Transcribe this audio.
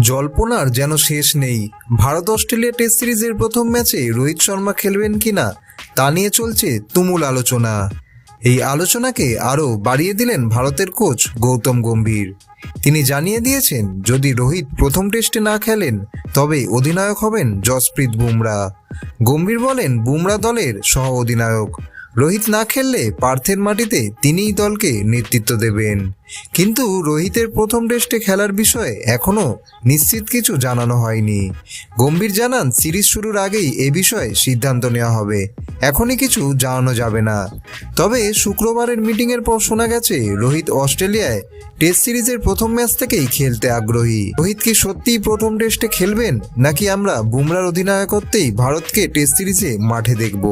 জল্পনার যেন শেষ নেই। ভারত অস্ট্রেলিয়া টেস্ট সিরিজের প্রথম ম্যাচে রোহিত শর্মা খেলবেন কিনা, তা নিয়ে চলছে তুমুল আলোচনা। এই আলোচনাকে আরও বাড়িয়ে দিলেন ভারতের কোচ গৌতম গম্ভীর। তিনি জানিয়ে দিয়েছেন, যদি রোহিত প্রথম টেস্টে না খেলেন, তবে অধিনায়ক হবেন জসপ্রীত বুমরা। গম্ভীর বলেন, বুমরা দলের সহ অধিনায়ক রোহিত না খেললে পার্থের মাটিতে তিনিই দলকে নেতৃত্ব দেবেন। কিন্তু রোহিতের প্রথম টেস্টে খেলার বিষয়ে এখনও নিশ্চিত কিছু জানানো হয়নি। গম্ভীর জানান, সিরিজ শুরুর আগেই এ বিষয়ে সিদ্ধান্ত নেওয়া হবে। এখনই কিছু জানানো যাবে না। তবে শুক্রবারের মিটিংয়ের পর শোনা গেছে, রোহিত অস্ট্রেলিয়ায় টেস্ট সিরিজের প্রথম ম্যাচ থেকেই খেলতে আগ্রহী। রোহিত কি সত্যিই প্রথম টেস্টে খেলবেন, নাকি আমরা বুমরার অধিনায়কত্বেই ভারতকে টেস্ট সিরিজে মাঠে দেখব?